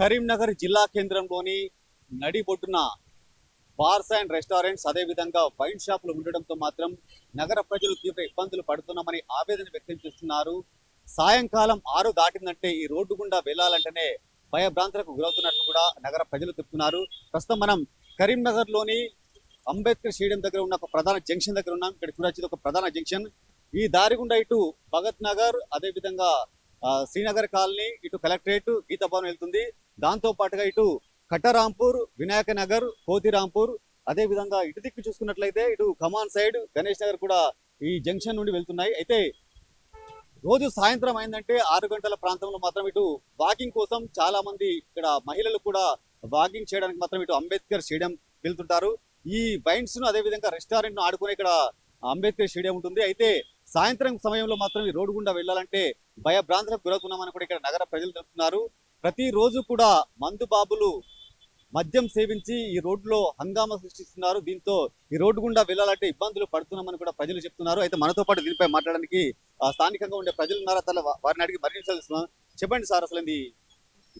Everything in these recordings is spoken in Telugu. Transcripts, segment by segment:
కరీంనగర్ జిల్లా కేంద్రంలోని నడిబొడ్డున బార్స్ అండ్ రెస్టారెంట్స్ అదేవిధంగా వైన్ షాపులు ఉండడంతో మాత్రం నగర ప్రజలు తీవ్ర ఇబ్బందులు పడుతున్నామని ఆవేదన వ్యక్తం చేస్తున్నారు. సాయంకాలం ఆరు దాటిందంటే ఈ రోడ్డు గుండా వెళ్ళాలంటేనే భయభ్రాంతులకు గురవుతున్నట్లు కూడా నగర ప్రజలు చెప్తున్నారు. ప్రస్తుతం మనం కరీంనగర్లోని అంబేద్కర్ స్టేడియం దగ్గర ఉన్న ఒక ప్రధాన జంక్షన్ దగ్గర ఉన్నాం. ఇక్కడ చూడొచ్చేది ఒక ప్రధాన జంక్షన్. ఈ దారి గుండా ఇటు భగత్ నగర్ అదేవిధంగా శ్రీనగర్ కాలనీ ఇటు కలెక్టరేట్ గీతా భవన్ వెళ్తుంది. దాంతో పాటుగా ఇటు కట్టరాంపూర్ వినాయక నగర్ కోతిరాంపూర్ అదే విధంగా ఇటు దిక్కు చూసుకున్నట్లయితే ఇటు కమాన్ సైడ్ గణేష్ నగర్ కూడా ఈ జంక్షన్ నుండి వెళ్తున్నాయి. అయితే రోజు సాయంత్రం అయిందంటే ఆరు గంటల ప్రాంతంలో మాత్రం ఇటు వాకింగ్ కోసం చాలా మంది ఇక్కడ మహిళలు కూడా వాకింగ్ చేయడానికి మాత్రం ఇటు అంబేద్కర్ స్టేడియం వెళ్తుంటారు. ఈ వైన్స్ను అదే విధంగా రెస్టారెంట్ను ఆడుకునే ఇక్కడ అంబేద్కర్ స్టేడియం ఉంటుంది. అయితే సాయంత్రం సమయంలో మాత్రం ఈ రోడ్డు గుండా వెళ్ళాలంటే భయభ్రాంతులకు గురవుతున్నామని కూడా ఇక్కడ నగర ప్రజలు తెలుపుతున్నారు. ప్రతిరోజు కూడా మందు బాబులు మద్యం సేవించి ఈ రోడ్లో హంగామా సృష్టిస్తున్నారు. దీంతో ఈ రోడ్డు గుండా వెళ్ళాలంటే ఇబ్బందులు పడుతున్నామని కూడా ప్రజలు చెప్తున్నారు. అయితే మనతో పాటు దీనిపై మాట్లాడడానికి స్థానికంగా ఉండే ప్రజలు ఉన్నారా? తల వారిని అడిగి మరణించాల్సిన చెప్పండి సార్ అసలు ఇది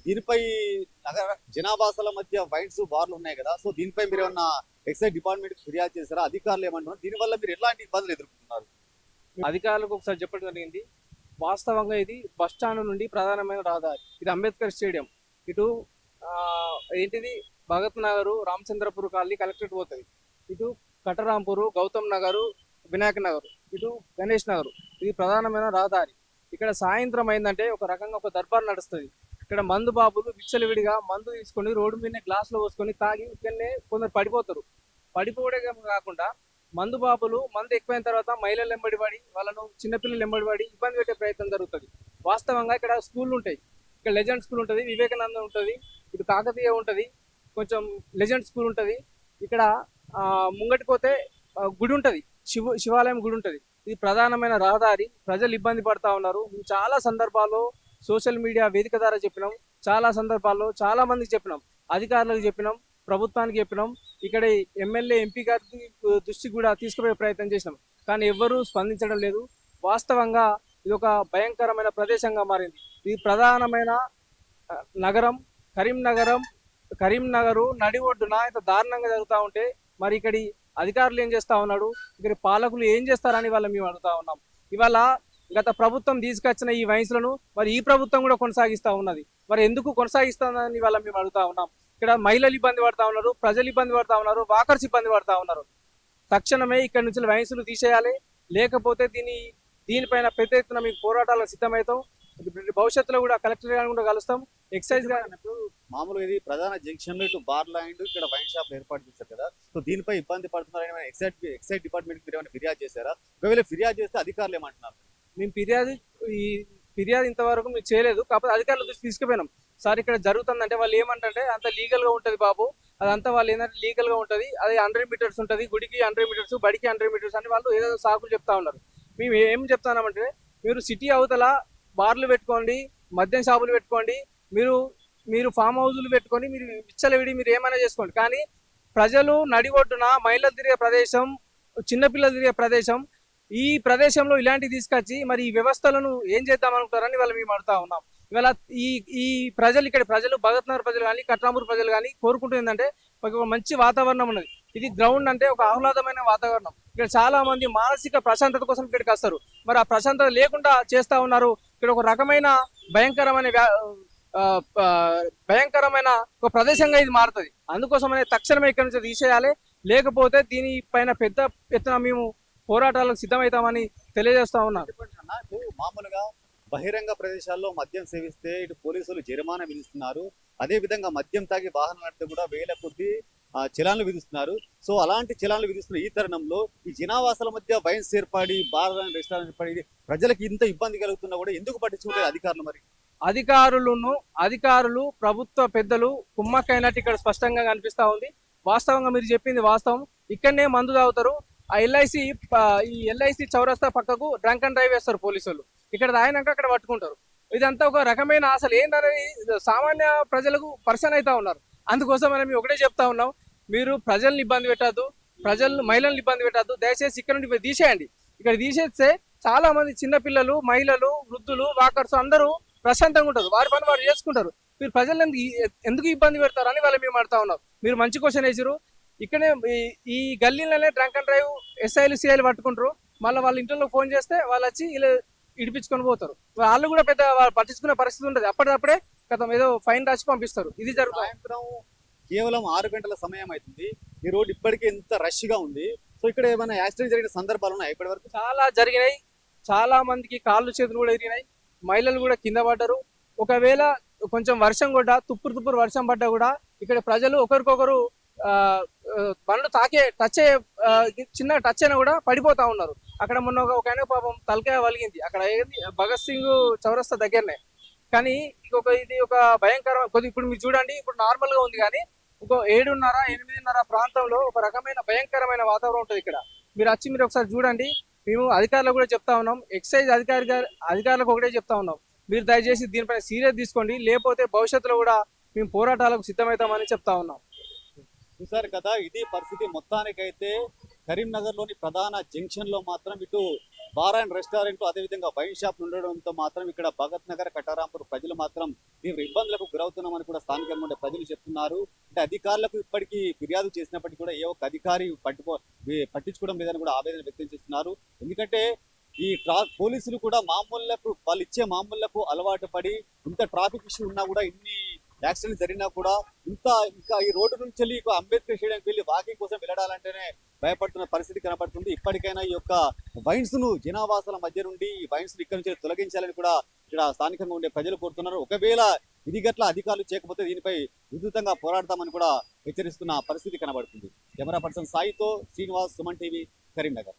దీనిపై నగర జనాభాసాల మధ్య వైన్స్ బార్లు ఉన్నాయి కదా. సో దీనిపై మీరు ఏమన్నా ఎక్సైజ్ డిపార్ట్మెంట్ ఫిర్యాదు చేశారా? అధికారులు ఏమంటున్నారు దీనివల్ల మీరు ఎలాంటి ఇబ్బందులు ఎదుర్కొంటున్నారు? అధికారులకు ఒకసారి చెప్పడం జరిగింది. వాస్తవంగా ఇది బస్ స్టాండ్ నుండి ప్రధానమైన రహదారి. ఇది అంబేద్కర్ స్టేడియం. ఇటు ఏంటిది? భగత్ నగరు రామచంద్రపూర్ కాలనీ కలెక్టరేట్ పోతుంది. ఇటు కటరాంపూరు గౌతమ్ నగరు వినాయక నగర్. ఇటు గణేష్ నగర్. ఇది ప్రధానమైన రహదారి. ఇక్కడ సాయంత్రం అయిందంటే ఒక రకంగా ఒక దర్బార్ నడుస్తుంది. ఇక్కడ మందు బాబులు విచ్చలవిడిగా మందు తీసుకొని రోడ్డు మీద గ్లాసులో పోసుకొని తాగి ఇక్కడనే కొందరు పడిపోతారు. పడిపోవడమే కాకుండా మందు బాబులు మందు ఎక్కువైన తర్వాత మహిళలు ఎంబడి పడి వాళ్ళను చిన్నపిల్లలు ఎంబడి పడి ఇబ్బంది పెట్టే ప్రయత్నం జరుగుతుంది. వాస్తవంగా ఇక్కడ స్కూళ్ళు ఉంటాయి. ఇక్కడ లెజెండ్ స్కూల్ ఉంటుంది వివేకానంద ఉంటుంది ఇటు కాకతీయ ఉంటుంది కొంచెం లెజెండ్ స్కూల్ ఉంటుంది. ఇక్కడ ముంగటిపోతే గుడి ఉంటుంది. శివ శివాలయం గుడి ఉంటుంది. ఇది ప్రధానమైన రహదారి. ప్రజలు ఇబ్బంది పడతా ఉన్నారు. చాలా సందర్భాల్లో సోషల్ మీడియా వేదిక ద్వారా చెప్పినాం. చాలా సందర్భాల్లో చాలా మందికి చెప్పినాం. అధికారులకు చెప్పినాం. ప్రభుత్వానికి చెప్పినాం. ఇక్కడ ఎమ్మెల్యే ఎంపీ గారి దృష్టికి కూడా తీసుకుపోయే ప్రయత్నం చేసినాం. కానీ ఎవ్వరూ స్పందించడం లేదు. వాస్తవంగా ఇది ఒక భయంకరమైన ప్రదేశంగా మారింది. ఇది ప్రధానమైన నగరం కరీంనగరం కరీంనగరు నడి ఒడ్డున ఇంత దారుణంగా జరుగుతూ ఉంటే మరి ఇక్కడి అధికారులు ఏం చేస్తూ ఉన్నాడు ఇక్కడ పాలకులు ఏం చేస్తారని వాళ్ళ మేము అడుగుతా ఉన్నాం. ఇవాళ గత ప్రభుత్వం తీసుకొచ్చిన ఈ వయసులను మరి ఈ ప్రభుత్వం కూడా కొనసాగిస్తా ఉన్నది. మరి ఎందుకు కొనసాగిస్తుందని వాళ్ళ మేము అడుగుతా ఉన్నాం. ఇక్కడ మహిళలు ఇబ్బంది పడతా ఉన్నారు ప్రజలు ఇబ్బంది పడతా ఉన్నారు వాకర్స్ ఇబ్బంది పడతా ఉన్నారు. తక్షణమే ఇక్కడ నుంచి వయసులు తీసేయాలి. లేకపోతే దీని దీనిపైన పెద్ద ఎత్తున మీకు పోరాటాలకు సిద్ధమవుతాం. భవిష్యత్తులో కూడా కలెక్టర్ కూడా కలుస్తాం. ఎక్సైజ్గా మామూలుగా ఇది ప్రధాన జంక్షన్లో ఇటు బార్ లైన్ ఇక్కడ వైన్ షాప్ ఏర్పాటు చేశారు కదా. సో దీనిపై ఇబ్బంది పడుతున్నారని ఎక్సైజ్ ఎక్సైజ్ డిపార్ట్మెంట్ మీరు ఏమైనా ఫిర్యాదు చేశారా? ఒకవేళ ఫిర్యాదు చేస్తే అధికారులు ఏమంటున్నారు? మేము ఫిర్యాదు ఈ ఫిర్యాదు ఇంతవరకు మేము చేయలేదు. కాకపోతే అధికారుల తీసుకుపోయినాం. సార్ ఇక్కడ జరుగుతుందంటే వాళ్ళు ఏమంటే అంత లీగల్గా ఉంటది బాబు. అదంతా వాళ్ళు ఏంటంటే లీగల్గా ఉంటది. అది హండ్రెడ్ మీటర్స్ ఉంటది. గుడికి హండ్రెడ్ మీటర్స్ బడికి హండ్రెడ్ మీటర్స్ అని వాళ్ళు ఏదో సాకులు చెప్తా ఉన్నారు. మేము ఏం చెప్తామంటే మీరు సిటీ అవతల బార్లు పెట్టుకోండి మద్యం షాపులు పెట్టుకోండి మీరు మీరు ఫామ్ హౌజులు పెట్టుకొని మీరు విచ్చలవిడి మీరు ఏమైనా చేసుకోండి. కానీ ప్రజలు నడి ఒడ్డున మహిళలు తిరిగే ప్రదేశం చిన్నపిల్లలు తిరిగే ప్రదేశం ఈ ప్రదేశంలో ఇలాంటివి తీసుకొచ్చి మరి ఈ వ్యవస్థలను ఏం చేద్దాం అనుకుంటారని వాళ్ళు మేము అడుగుతా ఉన్నాం. ఇవాళ ఈ ఈ ప్రజలు ఇక్కడ ప్రజలు భగత్ నగర్ ప్రజలు కానీ కట్రామూరు ప్రజలు కానీ కోరుకుంటుంది ఏంటంటే ఒక మంచి వాతావరణం ఉన్నది. ఇది గ్రౌండ్ అంటే ఒక ఆహ్లాదమైన వాతావరణం. ఇక్కడ చాలా మంది మానసిక ప్రశాంతత కోసం ఇక్కడికి వస్తారు. మరి ఆ ప్రశాంతత లేకుండా చేస్తా ఉన్నారు. ఇక్కడ ఒక రకమైన భయంకరమైన భయంకరమైన ఒక ప్రదేశంగా ఇది మారుతుంది. అందుకోసమనే తక్షణమే ఇక్కడ నుంచి తీసేయాలి. లేకపోతే దీనిపైన పెద్ద ఎత్తున మేము పోరాటాలకు సిద్ధమవుతామని తెలియజేస్తా ఉన్నారు మామూలుగా బహిరంగ ప్రదేశాల్లో మద్యం సేవిస్తే ఇటు పోలీసులు జరిమానా విధిస్తున్నారు. అదే విధంగా మద్యం తాగి వాహనం నడితే కూడా వేల కొద్ది ఆ, చలాన్లు విధిస్తున్నారు. సో అలాంటి చలాన్లు విధిస్తున్న ఈ తరుణంలో ఈ జనావాసాల మధ్య వైన్స్ ఏర్పడి బార్ రెస్టారెంట్ ఏర్పడి ప్రజలకు ఇంత ఇబ్బంది కలుగుతున్నా కూడా ఎందుకు పట్టించుకుంటారు అధికారులు మరి? అధికారులను అధికారులు ప్రభుత్వ పెద్దలు కుమ్మక్కైనట్టు ఇక్కడ స్పష్టంగా కనిపిస్తా ఉంది. వాస్తవంగా మీరు చెప్పింది వాస్తవం. ఇక్కడనే మందు తాగుతారు. ఆ ఎల్ఐసి ఈ ఎల్ఐసి చౌరస్తా పక్కకు డ్రంక్ అండ్ డ్రైవ్ వేస్తారు పోలీసులు. ఇక్కడ తాగినాక అక్కడ పట్టుకుంటారు. ఇదంతా ఒక రకమైన అసలు ఏంటనేది సామాన్య ప్రజలకు పర్సన్ అవుతా ఉన్నారు. అందుకోసం మనం ఒకటే చెప్తా ఉన్నాం. మీరు ప్రజల్ని ఇబ్బంది పెట్టద్దు. ప్రజలను మహిళలను ఇబ్బంది పెట్టద్దు. దయచేసి ఇక్కడ నుండి తీసేయండి. ఇక్కడ తీసేస్తే చాలా మంది చిన్నపిల్లలు మహిళలు వృద్ధులు వాకర్స్ అందరూ ప్రశాంతంగా ఉంటారు. వారి పని వారు చేసుకుంటారు. మీరు ప్రజలు ఎందుకు ఎందుకు ఇబ్బంది పెడతారు అని వాళ్ళు మేము అడుగుతా ఉన్నాం మీరు మంచి క్వశ్చన్ వేసారు ఇక్కడే ఈ- ఈ గల్లీలోనే డ్రంక్ అండ్ డ్రైవ్ ఎస్ఐలు సిఐలు పట్టుకుంటారు. మళ్ళీ వాళ్ళ ఇంట్లో ఫోన్ చేస్తే వాళ్ళు వచ్చి ఇలా ఇడిపించుకొని పోతారు. వాళ్ళు కూడా పెద్ద పట్టించుకునే పరిస్థితి ఉంటుంది అప్పటికప్పుడే గతం ఏదో ఫైన్ రాసి పంపిస్తారు. ఇది జరుగుతుంది. సాయంత్రం కేవలం ఆరు గంటల సమయం అవుతుంది. ఈ రోడ్ ఇప్పటికే ఎంత రష్గా ఉంది. సో ఇక్కడ ఏమైనా యాక్సిడెంట్ జరిగిన సందర్భాలు ఉన్నాయి ఇప్పటి వరకు? చాలా జరిగినాయి. చాలా మందికి కాళ్ళు చేతులు కూడా ఎరిగినాయి మహిళలు కూడా కింద పడ్డారు. ఒకవేళ కొంచెం వర్షం కూడా తుప్పురు తుప్పురు వర్షం పడ్డా కూడా ఇక్కడ ప్రజలు ఒకరికొకరు బండ్లు తాకే టచ్ చిన్న టచ్ అయినా కూడా పడిపోతా ఉన్నారు. అక్కడ మొన్న ఒక ఒక ఆయన పాపం తలకాయ వలిగింది. అక్కడ ఏంది? భగత్ సింగ్ చౌరస్తా దగ్గరనే. కానీ ఇంకొక ఇది ఒక భయంకరమైన కొద్ది ఇప్పుడు మీరు చూడండి ఇప్పుడు నార్మల్గా ఉంది కానీ ఇంకో ఏడున్నర ఎనిమిదిన్నర ప్రాంతంలో ఒక రకమైన భయంకరమైన వాతావరణం ఉంటుంది ఇక్కడ. మీరు వచ్చి మీరు ఒకసారి చూడండి. మేము అధికారులకు కూడా చెప్తా ఉన్నాం. ఎక్సైజ్ అధికారి అధికారులకు ఒకటే చెప్తా ఉన్నాం. మీరు దయచేసి దీనిపైన సీరియస్ తీసుకోండి. లేకపోతే భవిష్యత్తులో కూడా మేము పోరాటాలకు సిద్ధమవుతామని చెప్తా ఉన్నాం. చూసారు కదా ఇది పరిస్థితి మొత్తానికైతే కరీంనగర్లోని ప్రధాన జంక్షన్లో మాత్రం ఇటు బార్ అండ్ రెస్టారెంట్ అదేవిధంగా వైన్ షాప్ ఉండడంతో మాత్రం ఇక్కడ భగత్ నగర్ కటారాంపూర్ ప్రజలు మాత్రం తీవ్ర ఇబ్బందులకు గురవుతున్నామని కూడా స్థానికంగా ఉండే ప్రజలు చెప్తున్నారు. అంటే అధికారులకు ఇప్పటికీ ఫిర్యాదు చేసినప్పటికీ కూడా ఏ ఒక్క అధికారి పట్టుకో పట్టించుకోవడం లేదని కూడా ఆవేదన వ్యక్తం చేస్తున్నారు. ఎందుకంటే ఈ ట్రా పోలీసులు కూడా మామూలకు వాళ్ళు ఇచ్చే మామూలకు అలవాటు పడి ఇంత ట్రాఫిక్ ఇష్యూ ఉన్నా కూడా ఇన్ని యాక్సిడెంట్ జరిగినా కూడా ఇంత ఇంకా ఈ రోడ్డు నుంచి వెళ్ళి అంబేద్కర్ స్టేడియంకి వెళ్ళి వాకింగ్ కోసం వెళ్ళడాలంటేనే భయపడుతున్న పరిస్థితి కనబడుతుంది ఇప్పటికైనా ఈ యొక్క వైన్స్ను జనావాసాల మధ్య నుండి ఈ వైన్స్ను ఇక్కడ నుంచి తొలగించాలని కూడా ఇక్కడ స్థానికంగా ఉండే ప్రజలు కోరుతున్నారు. ఒకవేళ ఇది గట్ల అధికారులు చేయకపోతే దీనిపై విద్యుతంగా పోరాడతామని కూడా హెచ్చరిస్తున్న పరిస్థితి కనబడుతుంది. కెమెరా పర్సన్ సాయితో శ్రీనివాస్ సుమన్ టీవీ కరీంనగర్.